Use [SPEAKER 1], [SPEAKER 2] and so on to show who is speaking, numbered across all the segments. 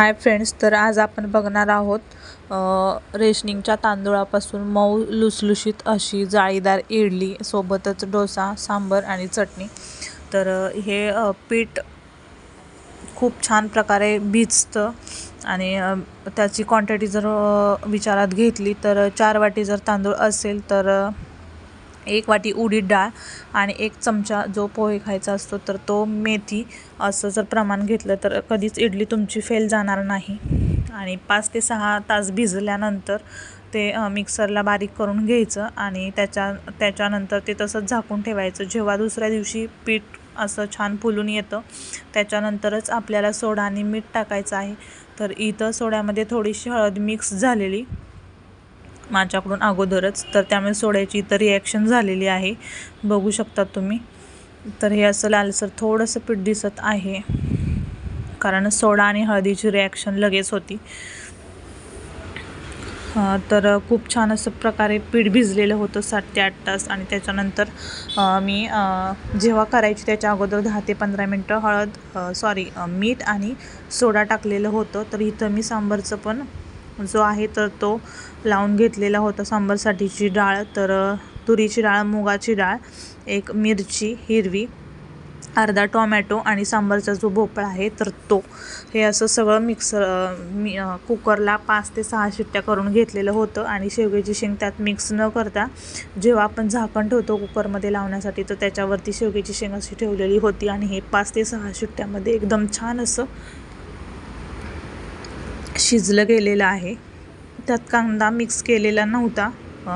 [SPEAKER 1] Hi friends तर आज आपण बघणार आहोत रेशनिंगच्या तांदूळापासून मऊ लुसलुशीत अशी जाळीदार इडली सोबतच डोसा सांबर आणि चटणी. तर हे पीठ खूप छान प्रकारे भिजतं आणि त्याची क्वांटिटी जर विचारात घेतली तर चार वाटी जर तांदूळ असेल तर एक वाटी उडीद डाळ आणि एक चमचा जो पोहे खायचा असतो तर तो मेथी असं जर प्रमाण घेतलं तर कधीच इडली तुमची फेल जाणार नाही. आणि पाच ते सहा तास भिजल्यानंतर ते मिक्सरला बारीक करून घ्यायचं आणि त्याच्या त्याच्यानंतर ते तसंच झाकून ठेवायचं. जेव्हा दुसऱ्या दिवशी पीठ असं छान फुलून येतं त्याच्यानंतरच आपल्याला सोडा आणि मीठ टाकायचं आहे. तर इथं सोड्यामध्ये थोडीशी हळद मिक्स झालेली. माझ्याकडून अगोदरच. तर त्यामुळे सोड्याची इतर रिॲक्शन झालेली आहे. बघू शकता तुम्ही. तर हे असं लालसर थोडंसं पीठ दिसत आहे. कारण सोडा आणि हळदीची रिॲक्शन लगेच होती. तर खूप छान असं प्रकारे पीठ भिजलेलं होतं सात ते आठ तास. आणि त्याच्यानंतर मी जेव्हा करायची त्याच्या अगोदर दहा ते पंधरा मिनटं हळद सॉरी मीठ आणि सोडा टाकलेलं होतं. तर इथं मी सांबरचं पण जो आहे तर तो लावून घेतलेला होता सांबारसाठीची डाळ. तर तुरीची डाळ मुगाची डाळ एक मिरची हिरवी अर्धा टोमॅटो आणि सांबारचा जो भोपळा आहे तर तो. हे असं सगळं मिक्सर मी कुकरला पाच ते सहा शिट्ट्या करून घेतलेलं होतं आणि शेवग्याची शेंग त्यात मिक्स न करता जेव्हा आपण झाकण ठेवतो कुकरमध्ये लावण्यासाठी तर त्याच्यावरती शेवग्याची शेंग अशी ठेवलेली होती आणि हे पाच ते सहा शिट्ट्यामध्ये एकदम छान असं शिजलं गेलेलं आहे. त्यात कांदा मिक्स केलेला नव्हता.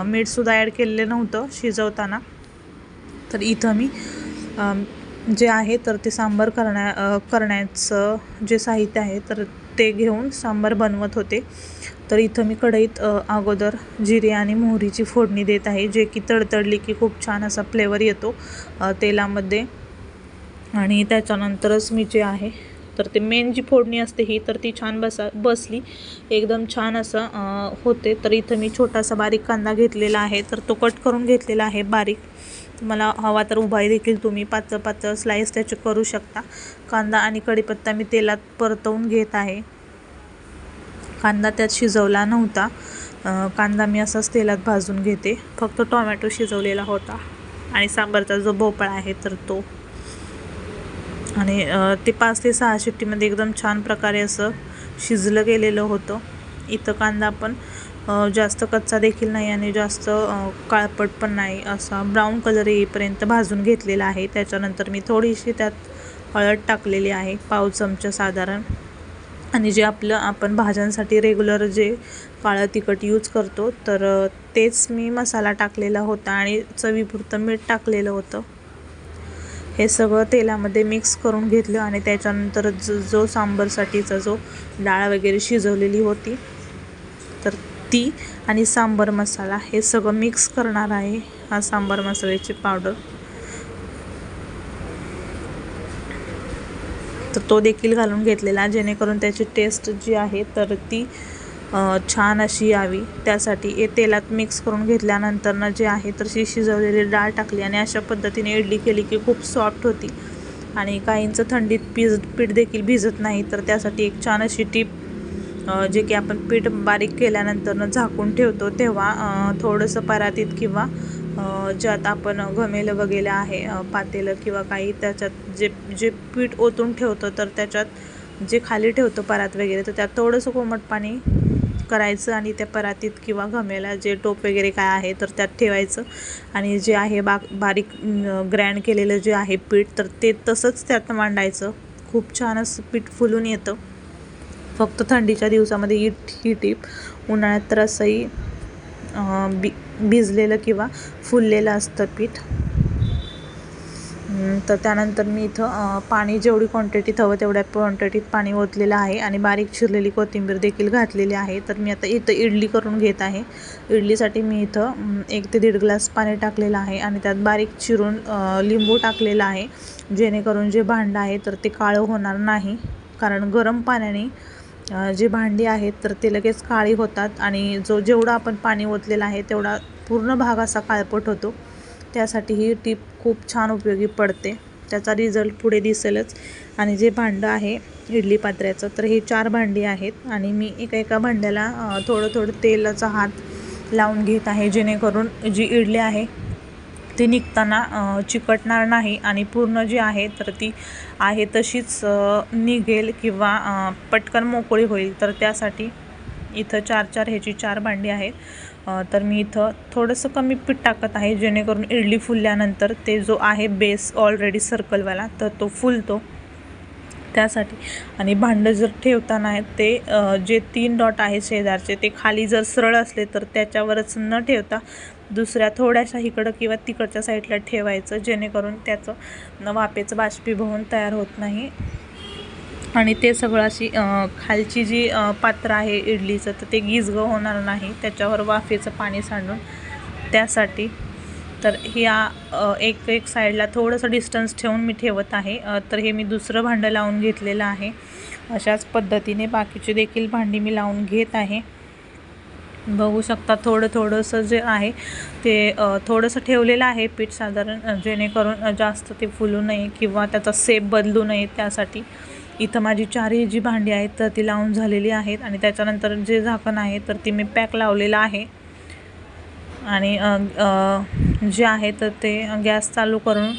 [SPEAKER 1] मीठसुद्धा ॲड केलेलं नव्हतं शिजवताना. तर इथं मी जे आहे तर ते सांबार करण्या करण्याचं जे साहित्य आहे तर ते घेऊन सांबार बनवत होते. तर इथं मी कढईत अगोदर जिरे आणि मोहरीची फोडणी देत आहे जे की तडतडली की खूप छान असा फ्लेवर येतो तेलामध्ये. आणि त्याच्यानंतरच मी जे आहे तर ते मेन जी फोडणी असते ही तर ती छान बसा बसली. एकदम छान असं होते. तर इथं मी छोटासा बारीक कांदा घेतलेला आहे. तर तो कट करून घेतलेला आहे बारीक. तुम्हाला हवा तर उभाही देखील तुम्ही पातळ पातळ स्लाईस त्याचे करू शकता. कांदा आणि कढीपत्ता मी तेलात परतवून घेत आहे. कांदा त्यात शिजवला नव्हता. कांदा मी असाच तेलात भाजून घेते. फक्त टोमॅटो शिजवलेला होता. आणि सांबारचा जो भोपळा आहे तर तो. आणि ते पाच ते सहा शिट्टीमध्ये एकदम छान प्रकारे असं शिजलं गेलेलं होतं. इथं कांदा पण जास्त कच्चा देखील नाही आणि जास्त काळपट पण नाही. असा ब्राऊन कलर येईपर्यंत भाजून घेतलेला आहे. त्याच्यानंतर मी थोडीशी त्यात हळद टाकलेली आहे पाव चमचा साधारण. आणि जे आपलं आपण भाज्यांसाठी रेग्युलर जे काळं तिखट यूज करतो तर तेच मी मसाला टाकलेला होता आणि चवीपुरतं मीठ टाकलेलं होतं. हे सगळं तेलामध्ये मिक्स करून घेतलं आणि त्याच्यानंतर जो जो सांबरसाठीचा जो डाळ वगैरे शिजवलेली होती तर ती आणि सांबर मसाला हे सगळं मिक्स करणार आहे हा सांबर मसाल्याची पावडर तर तो देखील घालून घेतलेला जेणेकरून त्याची टेस्ट जी आहे तर ती छान अशी यावी. त्यासाठी हे तेलात मिक्स करून घेतल्यानंतरनं जे आहे तर शी शिजवलेली डाळ टाकली आणि अशा पद्धतीने इडली केली की खूप सॉफ्ट होती. आणि काहींचं थंडीत पीज पीठ देखील भिजत नाही तर त्यासाठी एक छान अशी टीप जे की आपण पीठ बारीक केल्यानंतरनं झाकून ठेवतो तेव्हा थोडंसं परातीत किंवा ज्यात आपण घमेलं वगैरे आहे पातेलं किंवा काही त्याच्यात जे जे पीठ ओतून ठेवतो तर त्याच्यात जे खाली ठेवतो परात वगैरे तर त्यात थोडंसं कोमट पाणी करायचं आणि त्या परातीत किंवा घमेला जे टोप वगैरे काय आहे तर त्यात ठेवायचं. आणि जे आहे बा बारीक ग्रँड केलेलं जे आहे पीठ तर ते तसंच त्यात मांडायचं. खूप छान असं पीठ फुलून येतं. फक्त थंडीच्या दिवसामध्ये ही ही टीप उन्हाळ्यात तर असंही बी भिजलेलं किंवा फुललेलं असतं पीठ. तर त्यानंतर मी इथं पाणी जेवढी क्वांटिटीत हवं तेवढ्या क्वांटिटीत पाणी ओतलेलं आहे आणि बारीक चिरलेली कोथिंबीर देखील घातलेली आहे. तर मी आता इथं इडली करून घेत आहे. इडलीसाठी मी इथं एक ते दीड ग्लास पाणी टाकलेलं आहे आणि त्यात बारीक चिरून लिंबू टाकलेला आहे. जेणेकरून जे भांडं आहे तर ते काळं होणार नाही. कारण गरम पाण्याने जी भांडी आहेत तर ते लगेच काळी होतात आणि जो जेवढा आपण पाणी ओतलेलं आहे तेवढा पूर्ण भाग असा काळपट होतो. त्यासाठी ही टीप खूप छान उपयोगी पडते. त्याचा रिझल्ट पुढे दिसेलच. आणि जे भांडं आहे इडली पात्र्याचं तर हे चार भांडी आहेत. आणि मी एका एका भांड्याला थोडं थोडं तेलाचा हात लावून घेत आहे. जेणेकरून जी इडली आहे ती निघताना चिकटणार नाही आणि पूर्ण जी आहे तर ती आहे तशीच निघेल किंवा पटकन मोकळी होईल. तर त्यासाठी इथं चार चार ह्याची चार भांडी आहेत. तर मी इथं थोडंसं कमी पीठ टाकत आहे जेणेकरून इडली फुलल्यानंतर ते जो आहे बेस ऑलरेडी सर्कलवाला तर तो फुलतो. त्यासाठी. आणि भांडं जर ठेवताना आहे ते जे तीन डॉट आहे शेजारचे ते खाली जर सरळ असले तर त्याच्यावरच न ठेवता दुसऱ्या थोड्याशा इकडं किंवा तिकडच्या साईडला ठेवायचं जेणेकरून त्याचं न बाष्पीभवन तयार होत नाही. आणि ते सगळं अशी खालची जी पात्र आहे इडलीचं तर ते गिजगं होणार नाही. त्याच्यावर वाफेचं पाणी सांडून त्यासाठी. तर ह्या एक एक साईडला थोडंसं डिस्टन्स ठेवून मी ठेवत आहे. तर हे मी दुसरं भांडं लावून घेतलेलं आहे. अशाच पद्धतीने बाकीचे देखील भांडी मी लावून घेत आहे. बघू शकता थोडं थोडंसं जे आहे ते थोडंसं ठेवलेलं आहे पीठ साधारण जेणेकरून जास्त ते फुलू नये किंवा त्याचा सेप बदलू नये त्यासाठी. इथं माझी चारही जी भांडी आहेत तर ती लावून झालेली आहेत आणि त्याच्यानंतर जे झाकण आहे तर ती मी पॅक लावलेलं आहे. आणि जे आहे तर ते गॅस चालू करून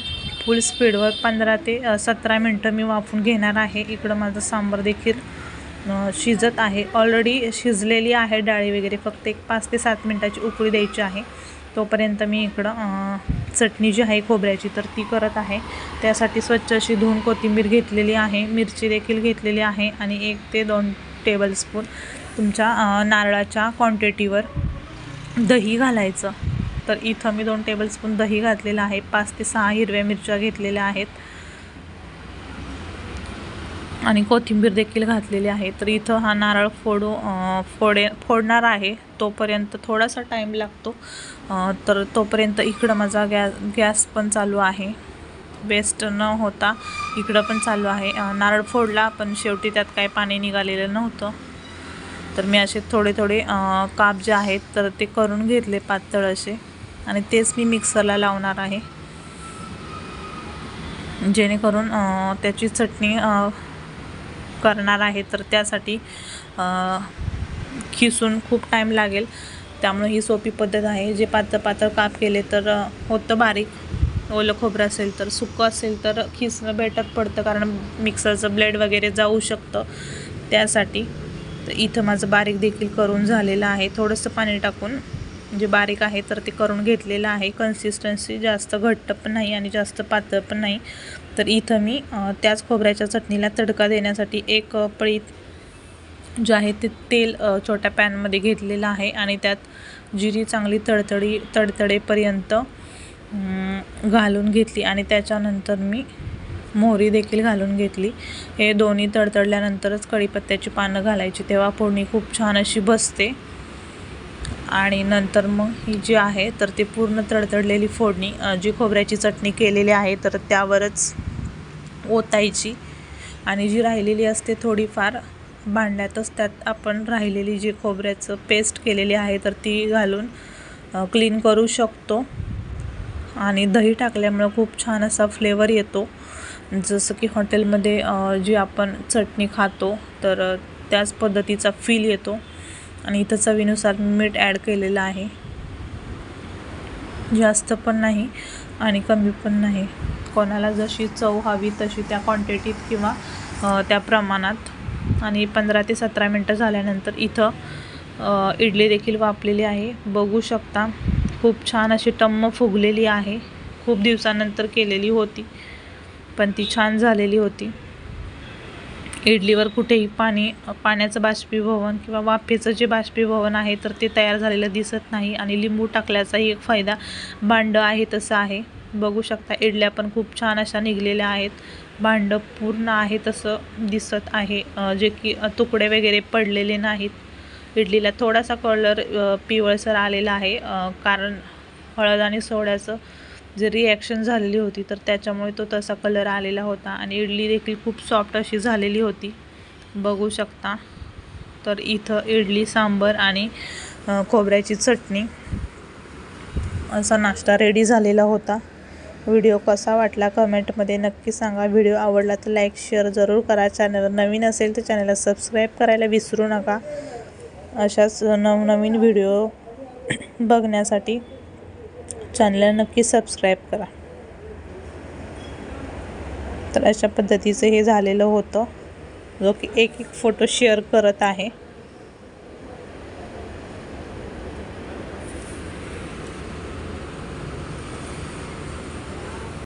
[SPEAKER 1] फुल स्पीडवर पंधरा ते सतरा मिनटं मी वाफून घेणार आहे. इकडं माझं सांबार देखील शिजत आहे. ऑलरेडी शिजलेली आहे डाळी वगैरे. फक्त एक पाच ते सात मिनटाची उकळी द्यायची आहे. तोपर्यंत मी इकडं चटणी जी आहे खोबऱ्याची तर ती करत आहे. त्यासाठी स्वच्छ अशी धुवून कोथिंबीर घेतलेली आहे मिरची देखील घेतलेली आहे आणि एक ते दोन टेबलस्पून तुमच्या नारळाच्या क्वांटिटीवर दही घालायचं. तर इथं मी दोन टेबलस्पून दही घातलेलं आहे पाच ते सहा हिरव्या मिरच्या घेतलेल्या आहेत. आणि कोथिंबीर देखील घातलेली आहे. तर इथं हा नारळ फोडू फोडे फोडणार आहे. तोपर्यंत थोडासा टाईम लागतो. तर तोपर्यंत इकडं माझा गॅस गॅस पण चालू आहे. वेस्ट न होता इकडं पण चालू आहे. नारळ फोडला पण शेवटी त्यात काय पाणी निघालेलं नव्हतं. तर मी असे थोडे थोडे काप जे आहेत तर ते करून घेतले पातळ असे. आणि तेच मी मिक्सरला लावणार आहे. जेणेकरून त्याची चटणी करणार आहे तर त्यासाठी खिसून खूप टाईम लागेल. त्यामुळे ही सोपी पद्धत आहे. जे पातळ पातळ काप केले तर होतं बारीक. ओलं खोबरं असेल तर सुकं असेल तर खिसणं बेटर पडतं कारण मिक्सरचं ब्लेड वगैरे जाऊ शकतं. त्यासाठी तर इथं माझं बारीक देखील करून झालेलं आहे. थोडंसं पाणी टाकून जे बारीक आहे तर ते करून घेतलेलं आहे. कन्सिस्टन्सी जास्त घट्ट पण नाही आणि जास्त पातळ पण नाही. तर इथं मी त्याच खोबऱ्याच्या चटणीला तडका देण्यासाठी एक पळी जे आहे ते तेल छोट्या पॅनमध्ये घेतलेलं आहे आणि त्यात जिरी चांगली तडतडी तडतडेपर्यंत घालून घेतली आणि त्याच्यानंतर मी मोहरी देखील घालून घेतली. हे दोन्ही तडतडल्यानंतरच कढीपत्त्याची पानं घालायची तेव्हा फोडणी खूप छान अशी बसते. आणि नंतर मग ही जी आहे तर ती पूर्ण तडतडलेली फोडणी जी खोबऱ्याची चटणी केलेली आहे तर त्यावरच ओतायची. आणि जी राहिलेली असते थोडीफार भांड्यातच त्यात आपण राहिलेली जी खोबऱ्याचं पेस्ट केलेली आहे तर ती घालून क्लीन करू शकतो. आणि दही टाकल्यामुळं खूप छान असा फ्लेवर येतो. जसं की हॉटेलमध्ये जी आपण चटणी खातो तर त्याच पद्धतीचा फील येतो. आणि इथं चवीनुसार मीठ ॲड केलेलं आहे. जास्त पण नाही आणि कमी पण नाही. कोणाला जशी चव हवी तशी त्या क्वांटिटीत किंवा त्या प्रमाणात. आणि पंधरा ते सतरा मिनटं झाल्यानंतर इथं इडली देखील वापलेली आहे. बघू शकता खूप छान अशी टम्म फुगलेली आहे. खूप दिवसानंतर केलेली होती पण ती छान झालेली होती. इडलीवर कुठेही पाणी पाण्याचं बाष्पीभवन किंवा वाफेचं जे बाष्पीभवन आहे तर ते तयार झालेलं दिसत नाही आणि लिंबू टाकल्याचाही एक फायदा भांडं आहे तसं आहे. बघू शकता इडल्या पण खूप छान अशा निघलेल्या आहेत. भांडं पूर्ण आहे तसं दिसत आहे जे की तुकडे वगैरे पडलेले नाहीत. इडलीला थोडासा कलर पिवळसर आलेला आहे कारण हळद आणि सोड्याचं जे रिॲक्शन झालेली होती तर त्याच्यामुळे तो तसा कलर आलेला होता आणि इडली देखील खूप सॉफ्ट अशी झालेली होती. बघू शकता. तर इथं इडली सांबर आणि खोबऱ्याची चटणी. असा नाश्ता रेडी झालेला होता. व्हिडिओ कसा वाटला कमेंटमध्ये नक्की सांगा. व्हिडिओ आवडला तर लाईक शेअर जरूर करा. चॅनल नवीन असेल तर चॅनलला सबस्क्राईब करायला विसरू नका. अशाच नवनवीन व्हिडिओ बघण्यासाठी चॅनलला नक्की सबस्क्राईब करा. तर अशा पद्धतीचं हे झालेलं होतं. जो की एक एक फोटो शेअर करत आहे.